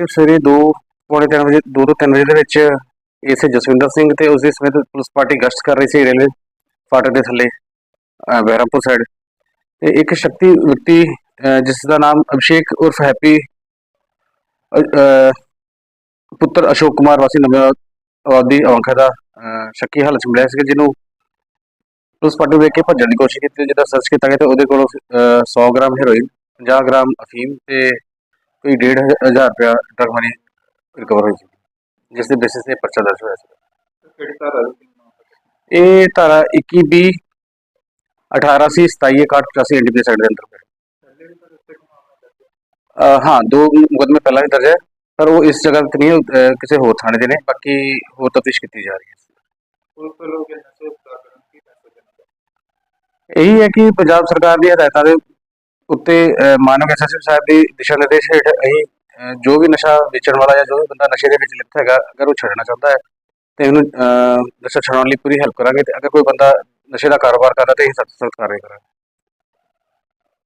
ਇਹ ਸਵੇਰੇ 2 ਪੌਣੇ ਤਿੰਨ ਵਜੇ 2 ਤੋਂ 3 ਵਜੇ ਦੇ ਵਿੱਚ ਇਸੇ ਜਸਵਿੰਦਰ ਸਿੰਘ ਤੇ ਉਸ ਦੇ ਸਮੇਤ ਪੁਲਿਸ ਪਾਰਟੀ ਗਸ਼ਤ ਕਰ ਰਹੀ ਸੀ ਰੇਲਵੇ ਫਾਟਕ ਦੇ ਥੱਲੇ ਬਹਿਰਾਮਪੁਰ ਸਾਈਡ ਤੇ ਇੱਕ ਸ਼ਕਤੀ ਵਿਅਕਤੀ ਜਿਸ ਦਾ ਨਾਮ ਅਭਿਸ਼ੇਕ ਉਰਫ ਹੈਪੀ ਪੁੱਤਰ ਅਸ਼ੋਕ ਕੁਮਾਰ ਵਾਸੀ ਨਵੇਂ ਆਬਾਦੀ ਔਂਖਾ ਦਾ ਸ਼ੱਕੀ ਹਾਲਤ ਮਿਲਿਆ ਸੀ ਜਿਹਨੂੰ ਪੁਲਿਸ ਪਾਰਟੀ ਨੂੰ ਵੇਖ ਕੇ ਭੱਜਣ ਦੀ ਕੋਸ਼ਿਸ਼ ਕੀਤੀ, ਜਦੋਂ ਸਰਚ ਕੀਤਾ ਗਿਆ ਤੇ ਉਹਦੇ ਕੋਲੋਂ ਅਹ 100 ਗ੍ਰਾਮ ਹੈਰੋਇਨ 50 ਗ੍ਰਾਮ ਅਫੀਮ ਤੇ ਕੋਈ 1.5 ਰੁਪਇਆ ਡਰਗ ਮਨੀ ਰਿਕਵਰ ਹੋਈ ਸੀ ਜਿਸ ਦੇ ਬੇਸਿਸ ਤੇ ਪਰਚਾ ਦਰਜ ਹੋਇਆ ਸੀ ਕਿਹੜੀ ਧਾਰਾ ਦੀ ਇਹ ਧਾਰਾ 21 ਬੀ 18 ਸੀ 27 61 85 ਐਨਡੀਪੀ ਸਾਈਡ ਦੇ ਅੰਦਰ ਪਿਆ। ਪਹਿਲੇ ਵੀ ਤਾਂ ਉੱਤੇ ਮਾਮਲਾ ਦਰਜ ਹੈ। ਅਹ ਹਾਂ ਦੋ ਮੁਕੱਦਮੇ ਪਹਿਲਾਂ ਹੀ ਦਰਜ ਹੈ ਪਰ ਉਹ ਇਸ ਜਗ੍ਹਾ ਤੇ ਨਹੀਂ ਅਹ ਕਿਸੇ ਹੋਰ ਥਾਣੇ ਦੇ ਨੇ ਬਾਕੀ ਹੋਰ ਤਫਤੀਸ਼ ਕੀਤੀ ਜਾ ਰਹੀ ਹੈ ਪੁਲਿਸ ਵੱਲੋਂ ਕਿ ਨਸ਼ੇ ਦਾ ਕਰਨ ਕੀ ਮੈਸੇਜ ਦੇਣਾ ਚਾਹੁੰਦੇ ਇਹੀ ਹੈ ਕਿ ਪੰਜਾਬ ਸਰਕਾਰ ਦੀ ਹਦਾਇਤਾਂ ਦੇ ਉੱਤੇ ਅਹ, ਮਾਨਵ ਐਸਐਸਪੀ ਸਾਹਿਬ ਦੀ ਦਿਸ਼ਾ ਨਿਰਦੇਸ਼ ਹੇਠ ਅਸੀਂ ਜੋ ਵੀ ਨਸ਼ਾ ਵੇਚਣ ਵਾਲਾ ਜਾਂ ਜੋ ਵੀ ਬੰਦਾ ਨਸ਼ੇ ਦੇ ਵਿੱਚ ਲਿਪਤ ਹੈਗਾ ਅਗਰ ਉਹ ਛੱਡਣਾ ਚਾਹੁੰਦਾ ਹੈ ਤੇ ਉਹਨੂੰ ਅਹ, ਨਸ਼ਾ ਛਡਾਉਣ ਲਈ ਪੂਰੀ ਹੈਲਪ ਕਰਾਂਗੇ ਤੇ ਅਗਰ ਕੋਈ ਬੰਦਾ ਨਸ਼ੇ ਦਾ ਕਾਰੋਬਾਰ ਕਰਦਾ ਤੇ ਅਸੀਂ ਸਖਤ ਸਖਤ ਕਾਰਵਾਈ ਕਰਾਂਗੇ।